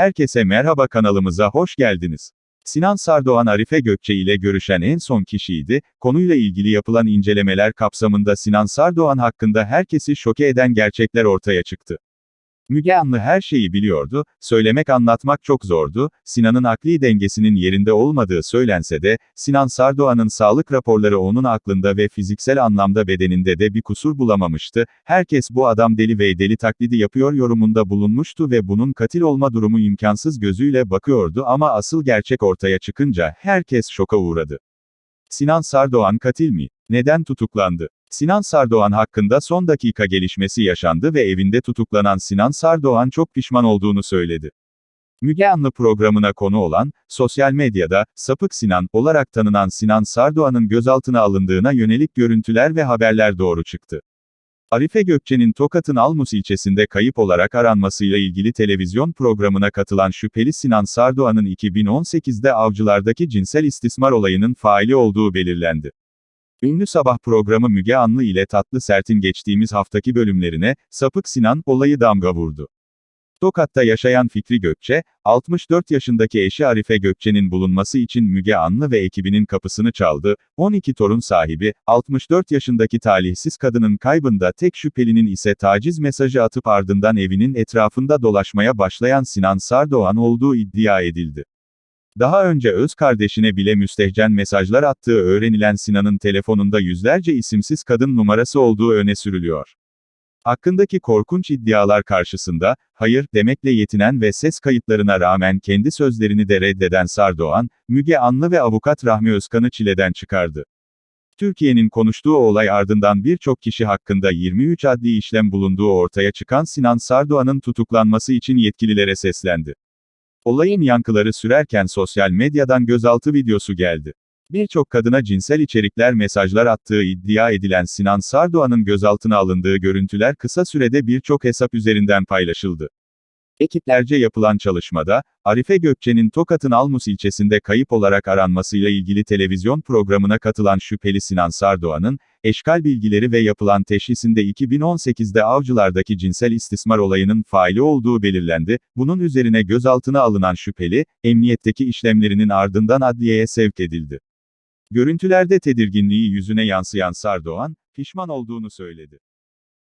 Herkese merhaba kanalımıza hoş geldiniz. Sinan Sardoğan Arife Gökçe ile görüşen en son kişiydi, konuyla ilgili yapılan incelemeler kapsamında Sinan Sardoğan hakkında herkesi şoke eden gerçekler ortaya çıktı. Müge Anlı her şeyi biliyordu, söylemek anlatmak çok zordu, Sinan'ın akli dengesinin yerinde olmadığı söylense de, Sinan Sardoğan'ın sağlık raporları onun aklında ve fiziksel anlamda bedeninde de bir kusur bulamamıştı, herkes bu adam deli ve deli taklidi yapıyor yorumunda bulunmuştu ve bunun katil olma durumu imkansız gözüyle bakıyordu ama asıl gerçek ortaya çıkınca, herkes şoka uğradı. Sinan Sardoğan katil mi? Neden tutuklandı? Sinan Sardoğan hakkında son dakika gelişmesi yaşandı ve evinde tutuklanan Sinan Sardoğan çok pişman olduğunu söyledi. Müge Anlı programına konu olan, sosyal medyada, Sapık Sinan olarak tanınan Sinan Sardoğan'ın gözaltına alındığına yönelik görüntüler ve haberler doğru çıktı. Arife Gökçe'nin Tokat'ın Almus ilçesinde kayıp olarak aranmasıyla ilgili televizyon programına katılan şüpheli Sinan Sardoğan'ın 2018'de avcılardaki cinsel istismar olayının faili olduğu belirlendi. Ünlü sabah programı Müge Anlı ile Tatlı Sert'in geçtiğimiz haftaki bölümlerine, Sapık Sinan, olayı damga vurdu. Tokat'ta yaşayan Fikri Gökçe, 64 yaşındaki eşi Arife Gökçe'nin bulunması için Müge Anlı ve ekibinin kapısını çaldı, 12 torun sahibi, 64 yaşındaki talihsiz kadının kaybında tek şüphelinin ise taciz mesajı atıp ardından evinin etrafında dolaşmaya başlayan Sinan Sardoğan olduğu iddia edildi. Daha önce öz kardeşine bile müstehcen mesajlar attığı öğrenilen Sinan'ın telefonunda yüzlerce isimsiz kadın numarası olduğu öne sürülüyor. Hakkındaki korkunç iddialar karşısında, hayır demekle yetinen ve ses kayıtlarına rağmen kendi sözlerini de reddeden Sardoğan, Müge Anlı ve avukat Rahmi Özkan'ı çileden çıkardı. Türkiye'nin konuştuğu olay ardından birçok kişi hakkında 23 adli işlem bulunduğu ortaya çıkan Sinan Sardoğan'ın tutuklanması için yetkililere seslendi. Olayın yankıları sürerken sosyal medyadan gözaltı videosu geldi. Birçok kadına cinsel içerikler mesajlar attığı iddia edilen Sinan Sardoğan'ın gözaltına alındığı görüntüler kısa sürede birçok hesap üzerinden paylaşıldı. Ekiplerce yapılan çalışmada, Arife Gökçe'nin Tokat'ın Almus ilçesinde kayıp olarak aranmasıyla ilgili televizyon programına katılan şüpheli Sinan Sardoğan'ın, eşkal bilgileri ve yapılan teşhisinde 2018'de avcılardaki cinsel istismar olayının faili olduğu belirlendi, bunun üzerine gözaltına alınan şüpheli, emniyetteki işlemlerinin ardından adliyeye sevk edildi. Görüntülerde tedirginliği yüzüne yansıyan Sardoğan, pişman olduğunu söyledi.